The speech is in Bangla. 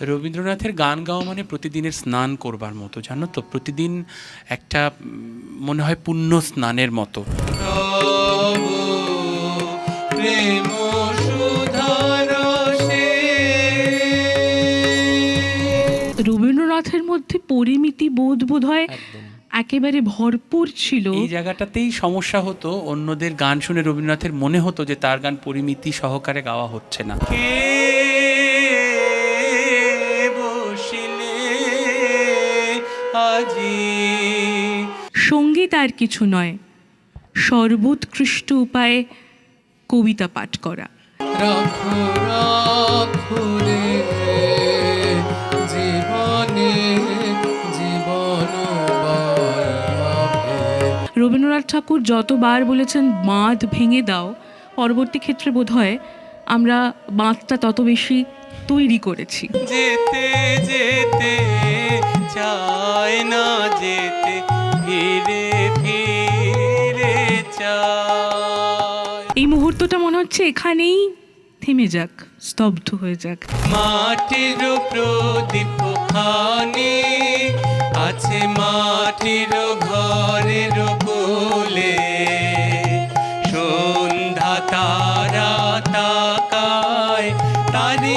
রবীন্দ্রনাথের গান গাওয়া মানে প্রতিদিনের স্নান করবার মতো জানো তো? প্রতিদিন একটা মনে হয় পুণ্য স্নানের মতো। রবীন্দ্রনাথের মধ্যে পরিমিতি বোধ বোধ হয় একেবারে ভরপুর ছিল। এই জায়গাটাতেই সমস্যা হতো অন্যদের গান শুনে রবীন্দ্রনাথের মনে হতো যে তার গান পরিমিতি সহকারে গাওয়া হচ্ছে না। কে আজি সংগীত আর কিছু নয় সর্বোৎকৃষ্ট উপায়ে কবিতা পাঠ করা। রাখো রাখো রে জীবনে জীবন রবীন্দ্রনাথ ঠাকুর যতবার বলেছেন বাঁধ ভেঙে দাও পরবর্তী ক্ষেত্রে বোধ হয় আমরা বাঁধটা তত বেশি তৈরি করেছি। যেতে যেতে এই মুহূর্তটা মনে হচ্ছে এখানেই থেমে যাক স্তব্ধ হয়ে যাক। মাটির প্রদীপ খানে আছে মাটির ঘরের বলে সন্ধ্যা তারা তাকায় তারি